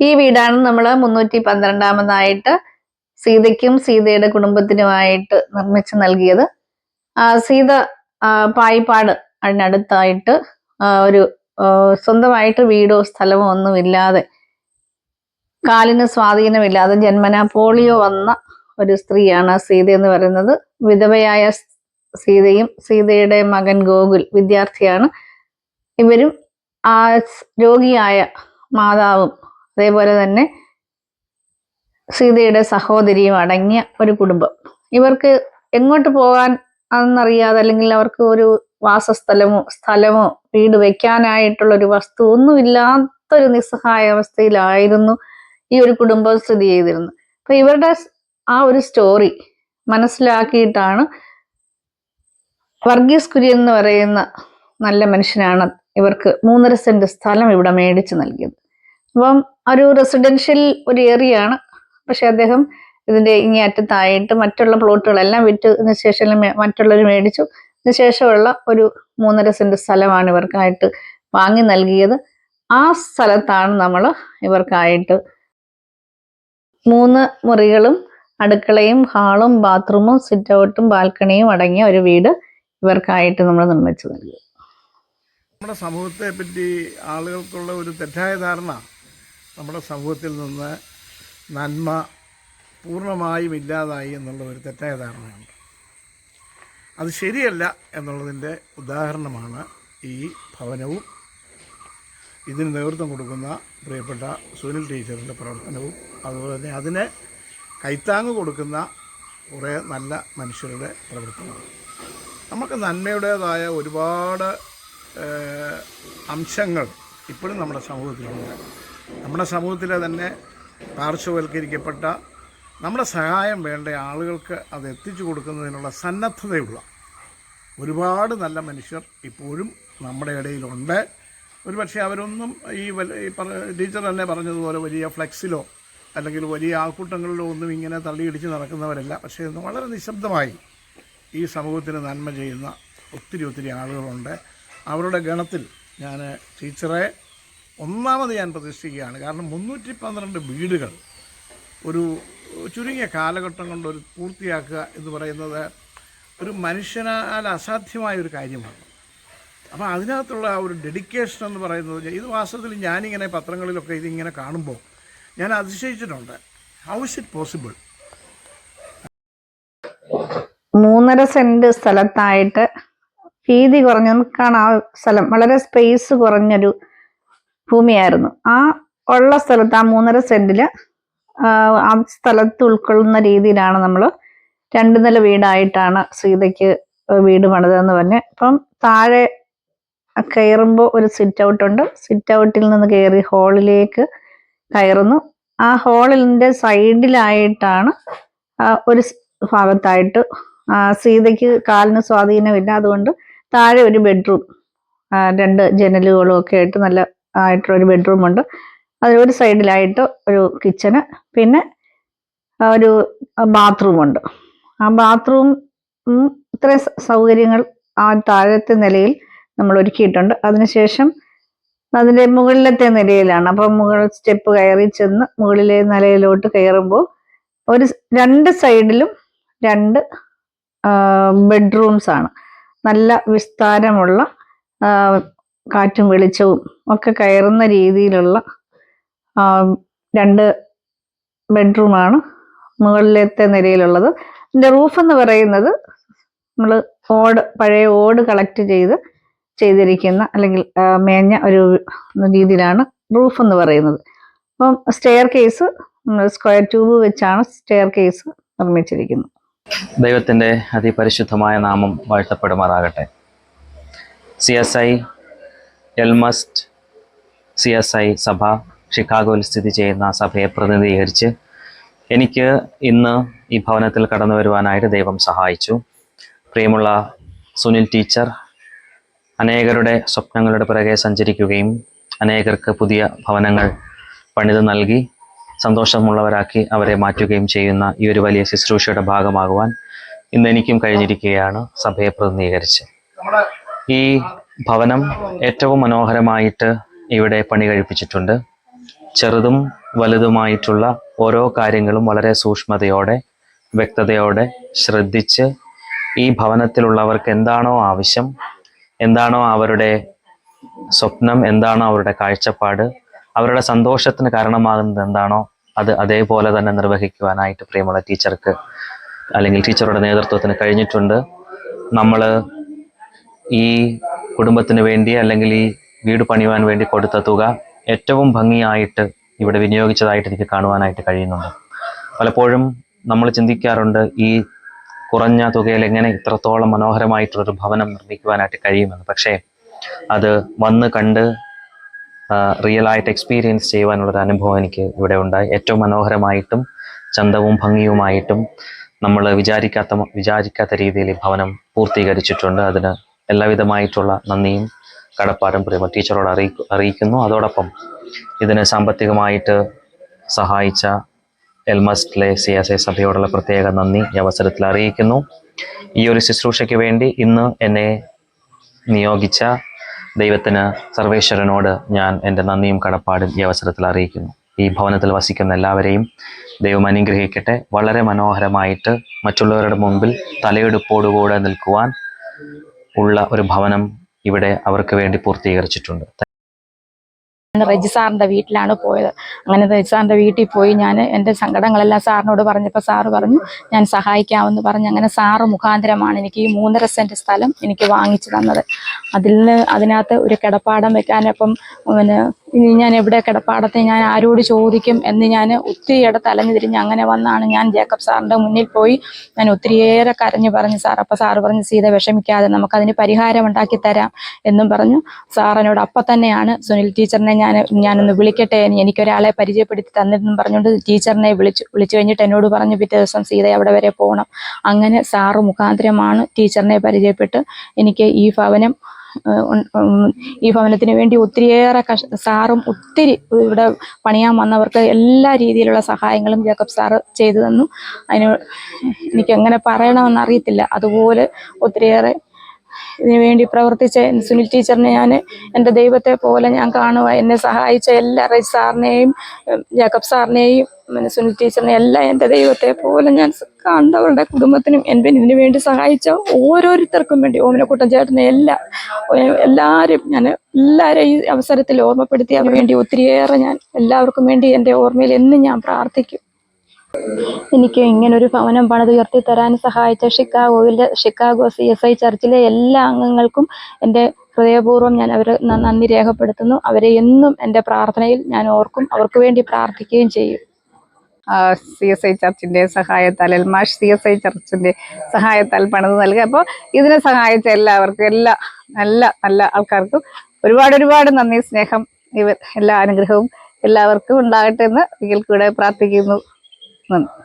ഈ വീടാണ് നമ്മൾ മുന്നൂറ്റി പന്ത്രണ്ടാമതായിട്ട് സീതയ്ക്കും സീതയുടെ കുടുംബത്തിനുമായിട്ട് നിർമ്മിച്ചു നൽകിയത്. സീത പായിപ്പാട് അതിനടുത്തായിട്ട് ഒരു സ്വന്തമായിട്ട് വീടോ സ്ഥലമോ ഒന്നുമില്ലാതെ കാലിന് സ്വാധീനമില്ലാതെ ജന്മന പോളിയോ വന്ന ഒരു സ്ത്രീയാണ് സീത എന്ന് പറയുന്നത്. വിധവയായ സീതയും സീതയുടെ മകൻ ഗോകുൽ വിദ്യാർത്ഥിയാണ്. ഇവരും ആ രോഗിയായ മാതാവും അതേപോലെ തന്നെ സീതയുടെ സഹോദരിയും അടങ്ങിയ ഒരു കുടുംബം. ഇവർക്ക് എങ്ങോട്ട് പോകാൻ അന്നറിയാതെ അല്ലെങ്കിൽ അവർക്ക് ഒരു വാസസ്ഥലമോ സ്ഥലമോ വീട് വെക്കാനായിട്ടുള്ള ഒരു വസ്തു ഒന്നുമില്ലാത്തൊരു നിസ്സഹായ അവസ്ഥയിലായിരുന്നു ഈ ഒരു കുടുംബം സ്ഥിതി ചെയ്തിരുന്നത്. അപ്പൊ ഇവരുടെ ആ ഒരു സ്റ്റോറി മനസ്സിലാക്കിയിട്ടാണ് വർഗീസ് കുര്യൻ എന്ന് പറയുന്ന നല്ല മനുഷ്യനാണ് ഇവർക്ക് മൂന്നര സെന്റ് സ്ഥലം ഇവിടെ മേടിച്ചു നൽകിയത്. അപ്പം ഒരു റെസിഡൻഷ്യൽ ഒരു ഏരിയ ആണ്. പക്ഷെ അദ്ദേഹം ഇതിന്റെ ഇങ്ങേ അറ്റത്തായിട്ട് മറ്റുള്ള പ്ലോട്ടുകളെല്ലാം വിറ്റതിന് ശേഷം മറ്റുള്ളവർ മേടിച്ചു. അതിന് ശേഷമുള്ള ഒരു മൂന്നര സെന്റ് സ്ഥലമാണ് ഇവർക്കായിട്ട് വാങ്ങി നൽകിയത്. ആ സ്ഥലത്താണ് നമ്മൾ ഇവർക്കായിട്ട് മൂന്ന് മുറികളും അടുക്കളയും ഹാളും ബാത്റൂമും സിറ്റ് ഔട്ടും ബാൽക്കണിയും അടങ്ങിയ ഒരു വീട് ഇവർക്കായിട്ട് നമ്മൾ നിർമ്മിച്ചു നൽകി. നമ്മുടെ സമൂഹത്തെ പറ്റി ആളുകൾക്കുള്ള ഒരു തെറ്റായ ധാരണ നമ്മുടെ സമൂഹത്തിൽ നിന്ന് നന്മ പൂർണമായും ഇല്ലാതായി എന്നുള്ള ഒരു തെറ്റായ ധാരണയുണ്ട്. അത് ശരിയല്ല എന്നുള്ളതിന്റെ ഉദാഹരണമാണ് ഈ ഭവനവും ഇതിന് നേതൃത്വം കൊടുക്കുന്ന പ്രിയപ്പെട്ട സുനിൽ ടീച്ചറിന്റെ പ്രവർത്തനവും അതുപോലെ തന്നെ അതിന് കൈത്താങ്ങ് കൊടുക്കുന്ന കുറേ നല്ല മനുഷ്യരുടെ പ്രവർത്തനവും. നമുക്ക് നന്മയുടേതായ ഒരുപാട് അംശങ്ങൾ ഇപ്പോഴും നമ്മുടെ സമൂഹത്തിലുണ്ട്. നമ്മുടെ സമൂഹത്തിലെ തന്നെ പാർശ്വവൽക്കരിക്കപ്പെട്ട നമ്മുടെ സഹായം വേണ്ട ആളുകൾക്ക് അത് എത്തിച്ചു കൊടുക്കുന്നതിനുള്ള സന്നദ്ധതയുള്ള ഒരുപാട് നല്ല മനുഷ്യർ ഇപ്പോഴും നമ്മുടെ ഇടയിലുണ്ട്. ഒരുപക്ഷെ അവരൊന്നും ഈ ടീച്ചർ തന്നെ പറഞ്ഞതുപോലെ വലിയ ഫ്ലെക്സിലോ അല്ലെങ്കിൽ വലിയ ആൾക്കൂട്ടങ്ങളിലോ ഒന്നും ഇങ്ങനെ തള്ളിയിടിച്ച് നടക്കുന്നവരല്ല. പക്ഷേ വളരെ നിശബ്ദമായി ഈ സമൂഹത്തിന് നന്മ ചെയ്യുന്ന ഒത്തിരി ഒത്തിരി ആളുകളുണ്ട്. അവരുടെ ഗണത്തിൽ ഞാൻ ടീച്ചറെ ഒന്നാമത് ഞാൻ പ്രതീക്ഷിക്കുകയാണ്. കാരണം മുന്നൂറ്റി പന്ത്രണ്ട് വീടുകൾ ഒരു ചുരുങ്ങിയ കാലഘട്ടം കൊണ്ട് ഒരു പൂർത്തിയാക്കുക എന്ന് പറയുന്നത് ഒരു മനുഷ്യനാൽ അസാധ്യമായ ഒരു കാര്യമാണ്. അപ്പോൾ അതിനകത്തുള്ള ആ ഒരു ഡെഡിക്കേഷൻ എന്ന് പറയുന്നത് ഇത് വാസ്തവത്തിൽ ഞാനിങ്ങനെ പത്രങ്ങളിലൊക്കെ ഇതിങ്ങനെ കാണുമ്പോൾ ഞാൻ അതിശയിച്ചിട്ടുണ്ട്. ഹൗ ഇസ് ഇറ്റ് പോസിബിൾ മൂന്നര സെന്റ് സ്ഥലത്തായിട്ട് വീതി കുറഞ്ഞ കാണാൻ സ്ഥലം വളരെ സ്പേസ് കുറഞ്ഞൊരു ഭൂമിയായിരുന്നു. ആ ഉള്ള സ്ഥലത്ത് ആ മൂന്നര സെന്റിൽ ആ സ്ഥലത്ത് ഉൾക്കൊള്ളുന്ന രീതിയിലാണ് നമ്മൾ രണ്ടു നില വീടായിട്ടാണ് സീതയ്ക്ക് വീട് പണിതെന്ന് പറഞ്ഞ്. ഇപ്പം താഴെ കയറുമ്പോൾ ഒരു സിറ്റ് ഔട്ട് ഉണ്ട്. സിറ്റ് ഔട്ടിൽ നിന്ന് കയറി ഹാളിലേക്ക് കയറുന്നു. ആ ഹാളിന്റെ സൈഡിലായിട്ടാണ് ഒരു ഭാഗത്തായിട്ട് സീതയ്ക്ക് കാലിന് സ്വാധീനമില്ല. അതുകൊണ്ട് താഴെ ഒരു ബെഡ്റൂം രണ്ട് ജനലുകളും ഒക്കെ ആയിട്ട് നല്ല ആയിട്ടുള്ള ഒരു ബെഡ്റൂം ഉണ്ട്. അതിൽ ഒരു സൈഡിലായിട്ട് ഒരു കിച്ചന് പിന്നെ ഒരു ബാത്റൂം ഉണ്ട്. ആ ബാത്റൂം ഇത്രയും സൗകര്യങ്ങൾ ആ താഴത്തെ നിലയിൽ നമ്മൾ ഒരുക്കിയിട്ടുണ്ട്. അതിനുശേഷം അതിന്റെ മുകളിലത്തെ നിലയിലാണ്. അപ്പം മുകൾ സ്റ്റെപ്പ് കയറി ചെന്ന് മുകളിലെ നിലയിലോട്ട് കയറുമ്പോൾ ഒരു രണ്ട് സൈഡിലും രണ്ട് ബെഡ്റൂംസ് ആണ്. നല്ല വിസ്താരമുള്ള കാറ്റും വെളിച്ചവും ഒക്കെ കയറുന്ന രീതിയിലുള്ള രണ്ട് ബെഡ്റൂമാണ് മുകളിലത്തെ നിലയിലുള്ളത് ഇതിന്റെ റൂഫ് എന്ന് പറയുന്നത് നമ്മൾ ഓട് പഴയ ഓട് കളക്ട് ചെയ്ത് ചെയ്തിരിക്കുന്ന അല്ലെങ്കിൽ മേഞ്ഞ ഒരു രീതിയിലാണ് റൂഫ് എന്ന് പറയുന്നത്. അപ്പം സ്റ്റെയർ കേസ് സ്ക്വയർ ട്യൂബ് വെച്ചാണ് സ്റ്റെയർ കേസ് നിർമ്മിച്ചിരിക്കുന്നത്. ദൈവത്തിന്റെ അതിപരിശുദ്ധമായ നാമം വാഴ്ത്തപ്പെടുമാറാകട്ടെ. C S I Elmhurst C S I സഭ ഷിക്കാഗോയിൽ സ്ഥിതി ചെയ്യുന്ന സഭയെ പ്രതിനിധീകരിച്ച് എനിക്ക് ഇന്ന് ഈ ഭവനത്തിൽ കടന്നു വരുവാനായിട്ട് ദൈവം സഹായിച്ചു. പ്രിയമുള്ള സുനിൽ ടീച്ചർ അനേകരുടെ സ്വപ്നങ്ങളുടെ പിറകെ സഞ്ചരിക്കുകയും അനേകർക്ക് പുതിയ ഭവനങ്ങൾ പണിത് നൽകി സന്തോഷമുള്ളവരാക്കി അവരെ മാറ്റുകയും ചെയ്യുന്ന ഈ ഒരു വലിയ ശുശ്രൂഷയുടെ ഭാഗമാകുവാൻ ഇന്ന് എനിക്കും കഴിഞ്ഞിരിക്കുകയാണ് സഭയെ പ്രതിനിധീകരിച്ച്. ഈ ഭവനം ഏറ്റവും മനോഹരമായിട്ട് ഇവിടെ പണി കഴിപ്പിച്ചിട്ടുണ്ട്. ചെറുതും വലുതുമായിട്ടുള്ള ഓരോ കാര്യങ്ങളും വളരെ സൂക്ഷ്മതയോടെ വ്യക്തതയോടെ ശ്രദ്ധിച്ച് ഈ ഭവനത്തിലുള്ളവർക്ക് എന്താണോ ആവശ്യം എന്താണോ അവരുടെ സ്വപ്നം എന്താണോ അവരുടെ കാഴ്ചപ്പാട് അവരുടെ സന്തോഷത്തിന് കാരണമാകുന്നത് എന്താണോ അത് അതേപോലെ തന്നെ നിർവഹിക്കുവാനായിട്ട് പ്രിയമുള്ള ടീച്ചർക്ക് അല്ലെങ്കിൽ ടീച്ചറുടെ നേതൃത്വത്തിന് കഴിഞ്ഞിട്ടുണ്ട്. നമ്മൾ ഈ കുടുംബത്തിന് വേണ്ടി അല്ലെങ്കിൽ ഈ വീട് പണിയുവാൻ വേണ്ടി കൊടുത്ത തുക ഏറ്റവും ഭംഗിയായിട്ട് ഇവിടെ വിനിയോഗിച്ചതായിട്ട് എനിക്ക് കാണുവാനായിട്ട് കഴിയുന്നുണ്ട്. പലപ്പോഴും നമ്മൾ ചിന്തിക്കാറുണ്ട് ഈ കുറഞ്ഞ തുകയിൽ എങ്ങനെ ഇത്രത്തോളം മനോഹരമായിട്ടുള്ളൊരു ഭവനം നിർമ്മിക്കുവാനായിട്ട് കഴിയുമെന്ന്. പക്ഷേ അത് വന്ന് കണ്ട് റിയൽ ആയിട്ട് എക്സ്പീരിയൻസ് ചെയ്യുവാനുള്ളൊരു അനുഭവം എനിക്ക് ഇവിടെ ഉണ്ടായി. ഏറ്റവും മനോഹരമായിട്ടും ചന്തവും ഭംഗിയുമായിട്ടും നമ്മൾ വിചാരിക്കാത്ത വിചാരിക്കാത്ത രീതിയിൽ ഈ ഭവനം പൂർത്തീകരിച്ചിട്ടുണ്ട്. അതിന് എല്ലാവിധമായിട്ടുള്ള നന്ദിയും കടപ്പാടും പ്രിയമ ടീച്ചറോട് അറിയിക്കു അറിയിക്കുന്നു. അതോടൊപ്പം ഇതിന് സാമ്പത്തികമായിട്ട് സഹായിച്ച എൽമസ്റ്റിലെ സി എസ് ഐ സഭയോടുള്ള പ്രത്യേക നന്ദി ഈ അവസരത്തിൽ അറിയിക്കുന്നു. ഈ ഒരു ശുശ്രൂഷയ്ക്ക് വേണ്ടി ഇന്ന് എന്നെ നിയോഗിച്ച ദൈവത്തിന് സർവേശ്വരനോട് ഞാൻ എന്റെ നന്ദിയും കടപ്പാടും ഈ അവസരത്തിൽ അറിയിക്കുന്നു. ഈ ഭവനത്തിൽ വസിക്കുന്ന എല്ലാവരെയും ദൈവം അനുഗ്രഹിക്കട്ടെ. വളരെ മനോഹരമായിട്ട് മറ്റുള്ളവരുടെ മുമ്പിൽ തലയെടുപ്പോടുകൂടെ നിൽക്കുവാൻ ഉള്ള ഒരു ഭവനം ഇവിടെ അവർക്ക് വേണ്ടി പൂർത്തീകരിച്ചിട്ടുണ്ട്. റെജി സാറിന്റെ വീട്ടിലാണ് പോയത്. അങ്ങനെ റെജി സാറിന്റെ വീട്ടിൽ പോയി ഞാൻ എന്റെ സങ്കടങ്ങളെല്ലാം സാറിനോട് പറഞ്ഞപ്പോൾ സാറ് പറഞ്ഞു ഞാൻ സഹായിക്കാമെന്ന് പറഞ്ഞ് അങ്ങനെ സാറ് മുഖാന്തരമാണ് എനിക്ക് ഈ മൂന്നര സെന്റ് സ്ഥലം എനിക്ക് വാങ്ങിച്ചു തന്നത്. അതിൽ അതിനകത്ത് ഒരു കിടപ്പാടം വെക്കാനപ്പം പിന്നെ ഇനി ഞാൻ എവിടെ കിടപ്പാടത്തെ ഞാൻ ആരോട് ചോദിക്കും എന്ന് ഞാൻ ഒത്തിരിയേറെ തലഞ്ഞു അലഞ്ഞു തിരിഞ്ഞ് അങ്ങനെ വന്നാണ് ഞാൻ ജേക്കബ് സാറിന്റെ മുന്നിൽ പോയി ഞാൻ ഒത്തിരിയേറെ കരഞ്ഞു പറഞ്ഞു സാർ അപ്പം സാറ് പറഞ്ഞു സീത വിഷമിക്കാതെ നമുക്കതിന് പരിഹാരം ഉണ്ടാക്കി തരാം എന്നും പറഞ്ഞു. സാറിനോട് അപ്പം തന്നെയാണ് സുനിൽ ടീച്ചറിനെ ഞാൻ ഞാനൊന്ന് വിളിക്കട്ടെ എനിക്കൊരാളെ പരിചയപ്പെടുത്തി തന്നിരുന്നു പറഞ്ഞുകൊണ്ട് ടീച്ചറിനെ വിളിച്ചു വിളിച്ചു കഴിഞ്ഞിട്ട് എന്നോട് പറഞ്ഞു പിറ്റേ ദിവസം സീത അവിടെ വരെ പോകണം അങ്ങനെ സാറ് മുഖാന്തരമാണ് ടീച്ചറിനെ പരിചയപ്പെട്ട് എനിക്ക് ഈ ഭവനം ഈ ഭവനത്തിന് വേണ്ടി ഒത്തിരിയേറെ കഷ സാറും ഒത്തിരി ഇവിടെ പണിയാൻ വന്നവർക്ക് എല്ലാ രീതിയിലുള്ള സഹായങ്ങളും ജേക്കബ് സാറ് ചെയ്തു തന്നു. അതിന് എനിക്ക് എങ്ങനെ പറയണമെന്ന് അറിയത്തില്ല. അതുപോലെ ഒത്തിരിയേറെ ഇതിനു വേണ്ടി പ്രവർത്തിച്ച സുനിൽ ടീച്ചറിനെ ഞാൻ എന്റെ ദൈവത്തെ പോലെ ഞാൻ കാണുക എന്നെ സഹായിച്ച എല്ലാ റൈസ് സാറിനെയും ജേക്കബ് സാറിനെയും പിന്നെ സുനിൽ ടീച്ചറിനെ എല്ലാം എന്റെ ദൈവത്തെ പോലെ ഞാൻ കണ്ടവരുടെ കുടുംബത്തിനും എന്റെ ഇതിനു വേണ്ടി സഹായിച്ച ഓരോരുത്തർക്കും വേണ്ടി ഓമനക്കുട്ടൻ ചേട്ടനെ എല്ലാം എല്ലാവരും ഞാൻ എല്ലാവരെയും ഈ അവസരത്തിൽ ഓർമ്മപ്പെടുത്തി അവർക്ക് വേണ്ടി ഒത്തിരിയേറെ ഞാൻ എല്ലാവർക്കും വേണ്ടി എന്റെ ഓർമ്മയിൽ എന്നും ഞാൻ പ്രാർത്ഥിക്കും. എനിക്ക് ഇങ്ങനെ ഒരു ഭവനം പണിതുയർത്തി തരാൻ സഹായിച്ച ഷിക്കാഗോയിലെ ഷിക്കാഗോ സി എസ് ഐ ചർച്ചിലെ എല്ലാ അംഗങ്ങൾക്കും എന്റെ ഹൃദയപൂർവം ഞാൻ അവരെ നന്ദി രേഖപ്പെടുത്തുന്നു. അവരെ എന്നും എന്റെ പ്രാർത്ഥനയിൽ ഞാൻ ഓർക്കും. അവർക്ക് വേണ്ടി പ്രാർത്ഥിക്കുകയും ചെയ്യും. സി എസ് ഐ ചർച്ചിന്റെ സഹായത്താൽ എൽമാഷ് സി എസ് ഐ ചർച്ചിന്റെ സഹായത്താൽ പണിത് നൽകുക. അപ്പോൾ ഇതിനെ സഹായിച്ച എല്ലാവർക്കും എല്ലാ നല്ല നല്ല ആൾക്കാർക്കും ഒരുപാട് ഒരുപാട് നന്ദി സ്നേഹം ഇവർ എല്ലാ അനുഗ്രഹവും എല്ലാവർക്കും ഉണ്ടാകട്ടെ എന്ന് ഇതിൽ കൂടെ പ്രാർത്ഥിക്കുന്നു. നന്ദി